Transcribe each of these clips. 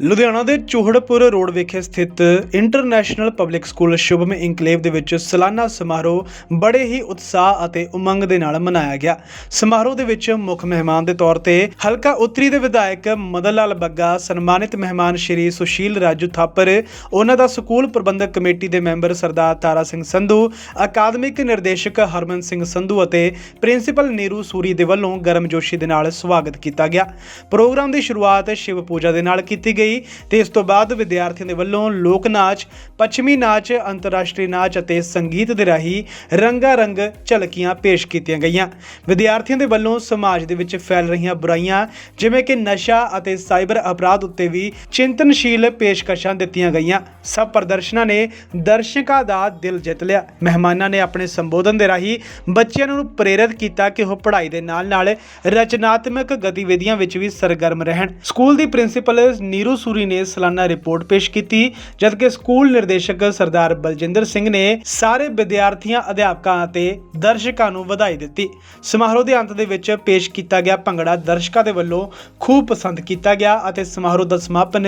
ਲੁਧਿਆਣਾ ਦੇ ਚੋਹੜਪੁਰ ਰੋਡ ਵਿਖੇ ਸਥਿਤ international public school Shubham enclave ਦੇ ਵਿੱਚ ਸਾਲਾਨਾ ਸਮਾਰੋਹ ਬੜੇ ਹੀ ਉਤਸ਼ਾਹ ਅਤੇ ਉਮੰਗ ਦੇ ਨਾਲ ਮਨਾਇਆ ਗਿਆ। ਸਮਾਰੋਹ ਦੇ ਵਿੱਚ ਮੁੱਖ ਮਹਿਮਾਨ ਦੇ ਤੌਰ ਤੇ ਹਲਕਾ ਉੱਤਰੀ ਦੇ ਵਿਧਾਇਕ ਮਦਨ ਲਾਲ ਬੱਗਾ, ਸਨਮਾਨਿਤ ਮਹਿਮਾਨ ਸ਼੍ਰੀ ਸੁਸ਼ੀਲ ਰਾਜੂ ਥਾਪਰ, ਉਹਨਾਂ ਦਾ ਸਕੂਲ ਪ੍ਰਬੰਧਕ ਕਮੇਟੀ ਦੇ ਮੈਂਬਰ ਸਰਦਾਰ ਤਾਰਾ ਸਿੰਘ ਸੰਧੂ, ਅਕਾਦਮਿਕ ਨਿਰਦੇਸ਼ਕ ਹਰਮਨ ਸਿੰਘ ਸੰਧੂ ਅਤੇ ਪ੍ਰਿੰਸੀਪਲ ਨੀਰੂ ਸੂਰੀ ਦੇ ਵੱਲੋਂ ਗਰਮਜੋਸ਼ੀ ਦੇ ਨਾਲ ਸਵਾਗਤ ਕੀਤਾ ਗਿਆ। ਪ੍ਰੋਗਰਾਮ ਦੀ ਸ਼ੁਰੂਆਤ ਸ਼ਿਵ ਪੂਜਾ ਦੇ ਨਾਲ ਕੀਤੀ ਗਈ। ਤੇ ਇਸ ਤੋਂ ਬਾਅਦ ਵਿਦਿਆਰਥੀਆਂ ਦੇ ਵੱਲੋਂ ਲੋਕ ਨਾਚ ਪੱਛਮੀ ਨਾਚ, ਅੰਤਰਰਾਸ਼ਟਰੀ ਨਾਚ ਅਤੇ ਸੰਗੀਤ ਦੇ ਰਾਹੀਂ ਰੰਗਾ ਰੰਗ ਝਲਕੀਆਂ ਪੇਸ਼ ਕੀਤੀਆਂ ਗਈਆਂ। ਵਿਦਿਆਰਥੀਆਂ ਦੇ ਵੱਲੋਂ ਸਮਾਜ ਦੇ ਵਿੱਚ ਫੈਲ ਰਹੀਆਂ ਬੁਰਾਈਆਂ, ਜਿਵੇਂ ਕਿ ਨਸ਼ਾ ਅਤੇ ਸਾਈਬਰ ਅਪਰਾਧ ਉੱਤੇ ਵੀ ਚਿੰਤਨਸ਼ੀਲ ਪੇਸ਼ਕਸ਼ਾਂ ਦਿੱਤੀਆਂ ਗਈਆਂ। ਸਭ ਪ੍ਰਦਰਸ਼ਨਾਂ ਨੇ ਦਰਸ਼ਕਾਂ ਦਾ ਦਿਲ ਜਿੱਤ ਲਿਆ। ਮਹਿਮਾਨਾਂ ਨੇ ਆਪਣੇ ਸੰਬੋਧਨ ਦੇ ਰਾਹੀਂ ਬੱਚਿਆਂ ਨੂੰ ਪ੍ਰੇਰਿਤ ਕੀਤਾ ਕਿ ਉਹ ਪੜ੍ਹਾਈ ਦੇ ਨਾਲ-ਨਾਲ ਰਚਨਾਤਮਕ ਗਤੀਵਿਧੀਆਂ ਵਿੱਚ ਵੀ ਸਰਗਰਮ ਰਹਿਣ। ਸਕੂਲ ਦੀ ਪ੍ਰਿੰਸੀਪਲ ਨੀਰੂ ਸੂਰੀ ਨੇ ਸਾਲਾਨਾ ਰਿਪੋਰਟ ਪੇਸ਼ ਕੀਤੀ, ਜਦਕਿ ਸਕੂਲ ਨਿਰਦੇਸ਼ਕ ਸਰਦਾਰ ਬਲਜਿੰਦਰ ਸਿੰਘ ਨੇ ਸਾਰੇ ਵਿਦਿਆਰਥੀਆਂ, ਅਧਿਆਪਕਾਂ ਅਤੇ ਦਰਸ਼ਕਾਂ ਨੂੰ ਵਧਾਈ ਦਿੱਤੀ। ਸਮਾਰੋਹ ਦੇ ਅੰਤ ਦੇ ਵਿੱਚ ਪੇਸ਼ ਕੀਤਾ ਗਿਆ ਭੰਗੜਾ ਦਰਸ਼ਕਾਂ ਦੇ ਵੱਲੋਂ ਖੂਬ ਪਸੰਦ ਕੀਤਾ ਗਿਆ ਅਤੇ ਸਮਾਰੋਹ ਦਾ ਸਮਾਪਨ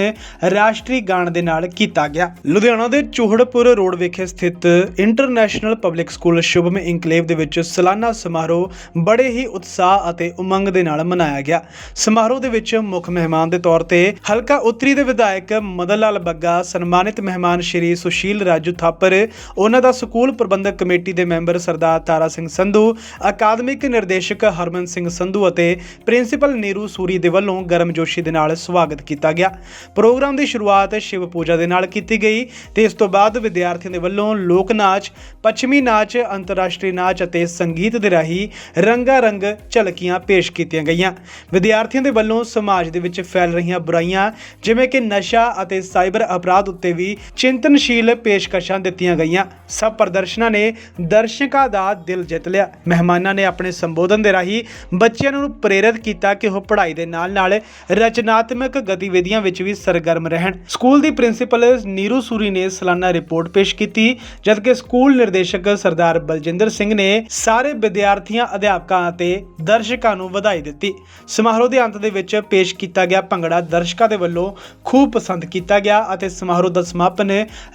ਰਾਸ਼ਟਰੀ ਗਾਣ ਦੇ ਨਾਲ ਕੀਤਾ ਗਿਆ। ਲੁਧਿਆਣਾ ਦੇ ਚੋਹੜਪੁਰ ਰੋਡ ਵਿਖੇ ਸਥਿਤ international public school Shubham enclave ਦੇ ਵਿੱਚ ਸਾਲਾਨਾ ਸਮਾਰੋਹ ਬੜੇ ਹੀ ਉਤਸ਼ਾਹ ਅਤੇ ਉਮੰਗ ਦੇ ਨਾਲ ਮਨਾਇਆ ਗਿਆ। ਸਮਾਰੋਹ ਦੇ ਵਿੱਚ ਮੁੱਖ ਮਹਿਮਾਨ ਦੇ ਤੌਰ ਤੇ ਹਲਕਾ ਉੱਤਰੀ ਦੇ ਵਿਧਾਇਕ ਮਦਨ ਲਾਲ ਬੱਗਾ, ਸਨਮਾਨਿਤ ਮਹਿਮਾਨ ਸ਼੍ਰੀ ਸੁਸ਼ੀਲ ਰਾਜੂ ਥਾਪਰ, ਉਹਨਾਂ ਦਾ ਸਕੂਲ ਪ੍ਰਬੰਧਕ ਕਮੇਟੀ ਦੇ ਮੈਂਬਰ ਸਰਦਾਰ ਤਾਰਾ ਸਿੰਘ ਸੰਧੂ, ਅਕਾਦਮਿਕ ਨਿਰਦੇਸ਼ਕ ਹਰਮਨ ਸਿੰਘ ਸੰਧੂ ਅਤੇ ਪ੍ਰਿੰਸੀਪਲ ਨੀਰੂ ਸੂਰੀ ਦੇ ਵੱਲੋਂ ਗਰਮਜੋਸ਼ੀ ਦੇ ਨਾਲ ਸਵਾਗਤ ਕੀਤਾ ਗਿਆ। ਪ੍ਰੋਗਰਾਮ ਦੀ ਸ਼ੁਰੂਆਤ ਸ਼ਿਵ ਪੂਜਾ ਦੇ ਨਾਲ ਕੀਤੀ ਗਈ ਤੇ ਇਸ ਤੋਂ ਬਾਅਦ ਵਿਦਿਆਰਥੀਆਂ ਦੇ ਵੱਲੋਂ ਲੋਕ ਨਾਚ, ਪੱਛਮੀ ਨਾਚ, ਅੰਤਰਰਾਸ਼ਟਰੀ ਨਾਚ ਅਤੇ ਸੰਗੀਤ ਦੇ ਰਾਹੀਂ ਰੰਗਾ ਰੰਗ ਝਲਕੀਆਂ ਪੇਸ਼ ਕੀਤੀਆਂ ਗਈਆਂ। ਵਿਦਿਆਰਥੀਆਂ ਦੇ ਵੱਲੋਂ ਸਮਾਜ ਦੇ ਵਿੱਚ ਫੈਲ ਰਹੀਆਂ ਬੁਰਾਈਆਂ ਜਿਵੇਂ ਕਿ ਨਸ਼ਾ ਅਤੇ ਸਾਈਬਰ ਅਪਰਾਧ ਉੱਤੇ ਵੀ ਚਿੰਤਨਸ਼ੀਲ ਪੇਸ਼ਕਸ਼ਾਂ ਦਿੱਤੀਆਂ ਗਈਆਂ। ਸਭ ਪ੍ਰਦਰਸ਼ਨਾਂ ਨੇ ਦਰਸ਼ਕਾਂ ਦਾ ਦਿਲ ਜਿੱਤ ਲਿਆ। ਮਹਿਮਾਨਾਂ ਨੇ ਆਪਣੇ ਸੰਬੋਧਨ ਦੇ ਰਾਹੀਂ ਬੱਚਿਆਂ ਨੂੰ ਪ੍ਰੇਰਿਤ ਕੀਤਾ ਕਿ ਉਹ ਪੜ੍ਹਾਈ ਦੇ ਨਾਲ-ਨਾਲ ਰਚਨਾਤਮਕ ਗਤੀਵਿਧੀਆਂ ਵਿੱਚ ਵੀ ਸਰਗਰਮ ਰਹਿਣ। ਸਕੂਲ ਦੀ ਪ੍ਰਿੰਸੀਪਲ ਨੀਰੂ ਸੂਰੀ ਨੇ ਸਾਲਾਨਾ ਰਿਪੋਰਟ ਪੇਸ਼ ਕੀਤੀ, ਜਦਕਿ ਸਕੂਲ ਨਿਰਦੇਸ਼ਕ ਸਰਦਾਰ ਬਲਜਿੰਦਰ ਸਿੰਘ ਨੇ ਸਾਰੇ ਵਿਦਿਆਰਥੀਆਂ, ਅਧਿਆਪਕਾਂ ਅਤੇ ਦਰਸ਼ਕਾਂ ਨੂੰ ਵਧਾਈ ਦਿੱਤੀ। ਸਮਾਰੋਹ ਦੇ ਅੰਤ ਦੇ ਵਿੱਚ ਪੇਸ਼ ਕੀਤਾ ਗਿਆ ਭੰਗੜਾ ਦਰਸ਼ਕਾਂ ਦੇ ਵੱਲੋਂ ਖੂਬ ਪਸੰਦ ਕੀਤਾ ਗਿਆ ਅਤੇ ਸਮਾਰੋਹ ਦਾ ਸਮਾਪਨ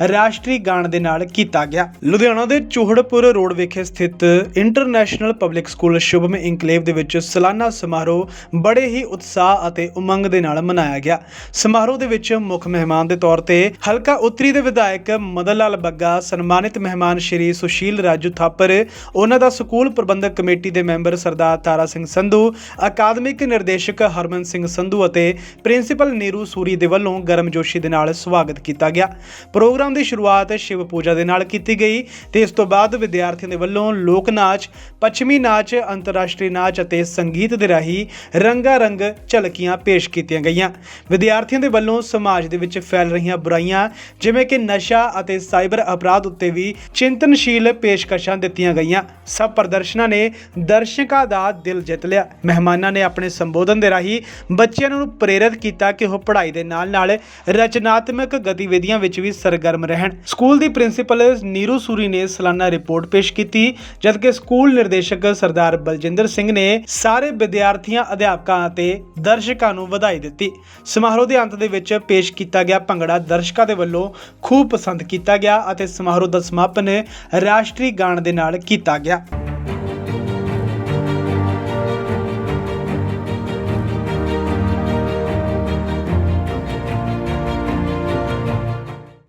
ਰਾਸ਼ਟਰੀ ਗਾਣ ਦੇ ਨਾਲ ਕੀਤਾ ਗਿਆ। ਲੁਧਿਆਣਾ ਦੇ ਚੋਹੜਪੁਰ ਰੋਡ ਵਿਖੇ ਸਥਿਤ international public school Shubham enclave ਦੇ ਵਿੱਚ ਸਾਲਾਨਾ ਸਮਾਰੋਹ ਬੜੇ ਹੀ ਉਤਸ਼ਾਹ ਅਤੇ ਉਮੰਗ ਦੇ ਨਾਲ ਮਨਾਇਆ ਗਿਆ। ਸਮਾਰੋਹ ਦੇ ਵਿੱਚ ਮੁੱਖ ਮਹਿਮਾਨ ਦੇ ਤੌਰ ਤੇ ਹਲਕਾ ਉੱਤਰੀ ਦੇ ਵਿਧਾਇਕ ਮਦਨ ਲਾਲ ਬੱਗਾ, ਸਨਮਾਨਿਤ ਮਹਿਮਾਨ ਸ਼੍ਰੀ ਸੁਸ਼ੀਲ ਰਾਜੂ ਥਾਪਰ, ਉਹਨਾਂ ਦਾ ਸਕੂਲ ਪ੍ਰਬੰਧਕ ਕਮੇਟੀ ਦੇ ਮੈਂਬਰ ਸਰਦਾਰ ਤਾਰਾ ਸਿੰਘ ਸੰਧੂ, ਅਕਾਦਮਿਕ ਨਿਰਦੇਸ਼ਕ ਹਰਮਨ ਸਿੰਘ ਸੰਧੂ ਅਤੇ ਪ੍ਰਿੰਸੀਪਲ ਨੀਰੂ ਸੂਰੀ ਦੇ ਵੱਲੋਂ ਗਰਮਜੋਸ਼ੀ ਦੇ ਨਾਲ ਸਵਾਗਤ ਕੀਤਾ ਗਿਆ। ਪ੍ਰੋਗਰਾਮ ਦੀ ਸ਼ੁਰੂਆਤ ਸ਼ਿਵ ਪੂਜਾ ਦੇ ਨਾਲ ਕੀਤੀ ਗਈ ਤੇ ਇਸ ਤੋਂ ਬਾਅਦ ਵਿਦਿਆਰਥੀਆਂ ਦੇ ਵੱਲੋਂ ਲੋਕ ਨਾਚ, ਪੱਛਮੀ ਨਾਚ, ਅੰਤਰਰਾਸ਼ਟਰੀ ਨਾਚ ਅਤੇ ਸੰਗੀਤ ਦੇ ਰਾਹੀਂ ਰੰਗਾ ਰੰਗ ਝਲਕੀਆਂ ਪੇਸ਼ ਕੀਤੀਆਂ ਗਈਆਂ। ਵਿਦਿਆਰਥੀਆਂ ਦੇ ਵੱਲੋਂ ਸਮਾਜ ਦੇ ਵਿੱਚ ਫੈਲ ਰਹੀਆਂ ਬੁਰਾਈਆਂ ਜਿਵੇਂ ਕਿ ਨਸ਼ਾ ਅਤੇ ਸਾਈਬਰ ਅਪਰਾਧ ਉੱਤੇ ਵੀ ਚਿੰਤਨਸ਼ੀਲ ਪੇਸ਼ਕਸ਼ਾਂ ਦਿੱਤੀਆਂ ਗਈਆਂ। ਸਭ ਪ੍ਰਦਰਸ਼ਨਾਂ ਨੇ ਦਰਸ਼ਕਾਂ ਦਾ ਦਿਲ ਜਿੱਤ ਲਿਆ। ਮਹਿਮਾਨਾਂ ਨੇ ਆਪਣੇ ਸੰਬੋਧਨ ਦੇ ਰਾਹੀਂ ਬੱਚਿਆਂ ਨੂੰ ਪ੍ਰੇਰਿਤ ਕੀਤਾ ਕਿ ਉਹ ਪੜ੍ਹਾਈ ਦੇ ਨਾਲ-ਨਾਲ ਰਚਨਾਤਮਕ ਗਤੀਵਿਧੀਆਂ ਵਿੱਚ ਵੀ ਸਰਗਰਮ ਰਹਿਣ। ਸਕੂਲ ਦੀ ਪ੍ਰਿੰਸੀਪਲ ਨੀਰੂ ਸੂਰੀ ਨੇ ਸਾਲਾਨਾ ਰਿਪੋਰਟ ਪੇਸ਼ ਕੀਤੀ, ਜਦਕਿ ਸਕੂਲ ਨਿਰਦੇਸ਼ਕ ਸਰਦਾਰ ਬਲਜਿੰਦਰ ਸਿੰਘ ਨੇ ਸਾਰੇ ਵਿਦਿਆਰਥੀਆਂ, ਅਧਿਆਪਕਾਂ ਅਤੇ ਦਰਸ਼ਕਾਂ ਨੂੰ ਵਧਾਈ ਦਿੱਤੀ। ਸਮਾਰੋਹ ਦੇ ਅੰਤ ਦੇ ਵਿੱਚ ਪੇਸ਼ ਕੀਤਾ ਗਿਆ ਭੰਗੜਾ ਦਰਸ਼ਕਾਂ ਦੇ ਵੱਲੋਂ ਖੂਬ ਪਸੰਦ ਕੀਤਾ ਗਿਆ ਅਤੇ ਸਮਾਰੋਹ ਦਾ ਸਮਾਪਨ ਰਾਸ਼ਟਰੀ ਗਾਣ ਦੇ ਨਾਲ ਕੀਤਾ ਗਿਆ।